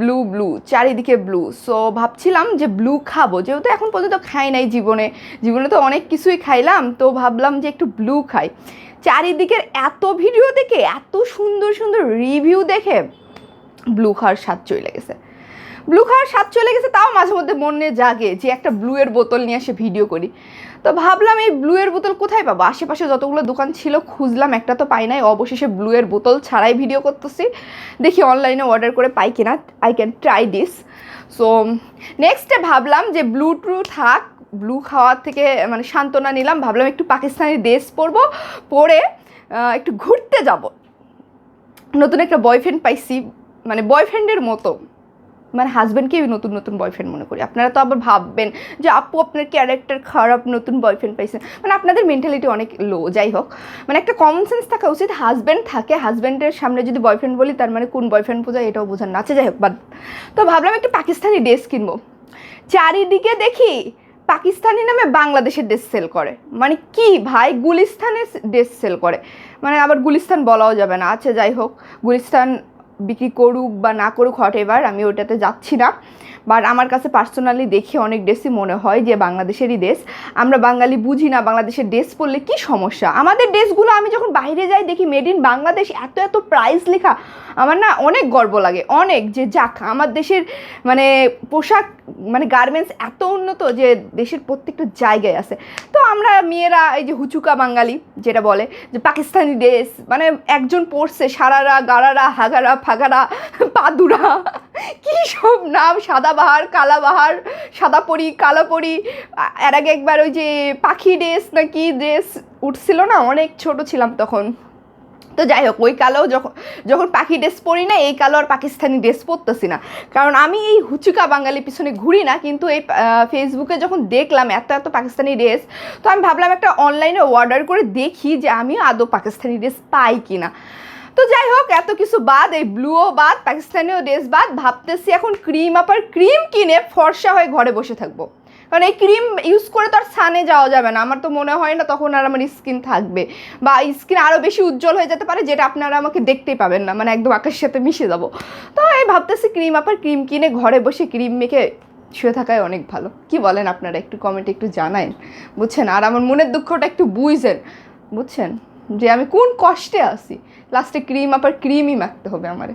Blue blue চারিদিকে blue so ভাবছিলাম যে ব্লু খাব। যেহেতু এখন পর্যন্ত খাই নাই জীবনে জীবনে তো অনেক কিছুই খাইলাম, তো ভাবলাম যে একটু ব্লু খাই। চারিদিকের এত ভিডিও দেখে, এত সুন্দর সুন্দর রিভিউ দেখে ব্লু খাওয়ার স্বাদ চলে গেছে। ব্লু খাওয়ার স্বাদ চলে গেছে, তাও মাঝে মধ্যে মনে জাগে যে একটা ব্লুয়ের বোতল নিয়ে এসে ভিডিও করি। তো ভাবলাম এই ব্লুয়ের বোতল কোথায় পাবো? আশেপাশে যতগুলো দোকান ছিল, খুঁজলাম, একটা তো পাই নাই। অবশেষে ব্লুয়ের বোতল ছাড়াই ভিডিও করতেছি। দেখি অনলাইনে অর্ডার করে পাই কিনা। I can try this so নেক্সটে ভাবলাম যে ব্লু ট্রু থাক ব্লু খাওয়ার থেকে মানে সান্ত্বনা নিলাম। ভাবলাম একটু পাকিস্তানি ড্রেস পরবো, পরে একটু ঘুরতে যাব। নতুন একটা বয়ফ্রেন্ড পাইছি। মানে বয়ফ্রেন্ডের মতো। মানে হাজব্যান্ডকেই নতুন নতুন বয়ফ্রেন্ড মনে করি। আপনারা তো আবার ভাববেন যে, আপু, আপনার ক্যারেক্টার খারাপ, নতুন বয়ফ্রেন্ড পাইছেন। মানে আপনাদের মেন্টালিটি অনেক লো যাই হোক। মানে একটা কমন সেন্স থাকা উচিত হাজব্যান্ড থাকে হাজব্যান্ডের সামনে যদি বয়ফ্রেন্ড বলি, তার মানে কোন বয়ফ্রেন্ড বোঝায় এটাও বোঝার না। আছে যাই হোক, বাদ। তো ভাবলাম একটা পাকিস্তানি ড্রেস কিনবো। চারিদিকে দেখি পাকিস্তানি নামে বাংলাদেশের ড্রেস সেল করে। মানে কি ভাই, গুলিস্তানের ড্রেস সেল করে। মানে আবার গুলিস্তান বলাও যাবে না। আচ্ছা যাই হোক, গুলিস্তান বিক্রি করুক বা না করুক হট এভার আমি ওটাতে যাচ্ছি না। বাট আমার কাছে পার্সোনালি দেখে অনেক ড্রেসই মনে হয় যে বাংলাদেশেরই ড্রেস আমরা বাঙালি বুঝি না বাংলাদেশের ড্রেস পরলে কি সমস্যা? আমাদের ড্রেসগুলো আমি যখন বাইরে যাই দেখি মেড ইন বাংলাদেশ, এত এত প্রাইস লেখা। আমার না অনেক গর্ব লাগে, অনেক যে যাক, আমার দেশের মানে পোশাক মানে গার্মেন্টস এত উন্নত যে দেশের প্রত্যেকটা জায়গায় আছে। তো আমরা মেয়েরা, এই যে হুচুকা বাঙালি যেটা বলে, যে পাকিস্তানি ড্রেস মানে একজন পড়ছে সারারা, গারারা, হাগারা, ফাগারা, পাদুরা, কী সব নাম, সাদাবাহার, কালাবাহার সাদা পরি কালো পরি এর আগে একবার ওই যে পাখি ড্রেস না কি ড্রেস উঠছিল না, অনেক ছোট ছিলাম তখন। তো যাই হোক, ওই কালো যখন যখন পাখি ড্রেস পরি না, এই কালো আর পাকিস্তানি ড্রেস পরতেছি না। কারণ আমি এই হুচুকা বাঙালি পিছনে ঘুরি না, কিন্তু এই ফেসবুকে যখন দেখলাম এত এত পাকিস্তানি ড্রেস তো আমি ভাবলাম একটা অনলাইনে অর্ডার করে দেখি যে আমি আদৌ পাকিস্তানি ড্রেস পাই কি না তো যাই হোক, এত কিছু বাদ, এই ব্লুও বাদ, পাকিস্তানিও ড্রেস বাদ, ভাবতেছি এখন ক্রিম আপার ক্রিম কিনে ফর্সা হয়ে ঘরে বসে থাকব। কারণ এই ক্রিম ইউজ করে তো আর সানে যাওয়া যাবে না। আমার তো মনে হয় না তখন আর আমার স্কিন থাকবে। বা স্কিন আরও বেশি উজ্জ্বল হয়ে যেতে পারে, যেটা আপনারা আমাকে দেখতেই পাবেন না। মানে একদম আকাশের সাথে মিশে যাব। তো এই ভাবতেছি ক্রিম আপার ক্রিম কিনে ঘরে বসে ক্রিম মেখে শুয়ে থাকায় অনেক ভালো। কি বলেন আপনারা? একটু কমেন্টে একটু জানায়েন বুঝছেন? আর আমার মনের দুঃখটা একটু বুঝছেন বুঝছেন? যে আমি কোন কষ্টে আছি। লাস্টে ক্রিম আপার ক্রিমই মাখতে হবে আমারে।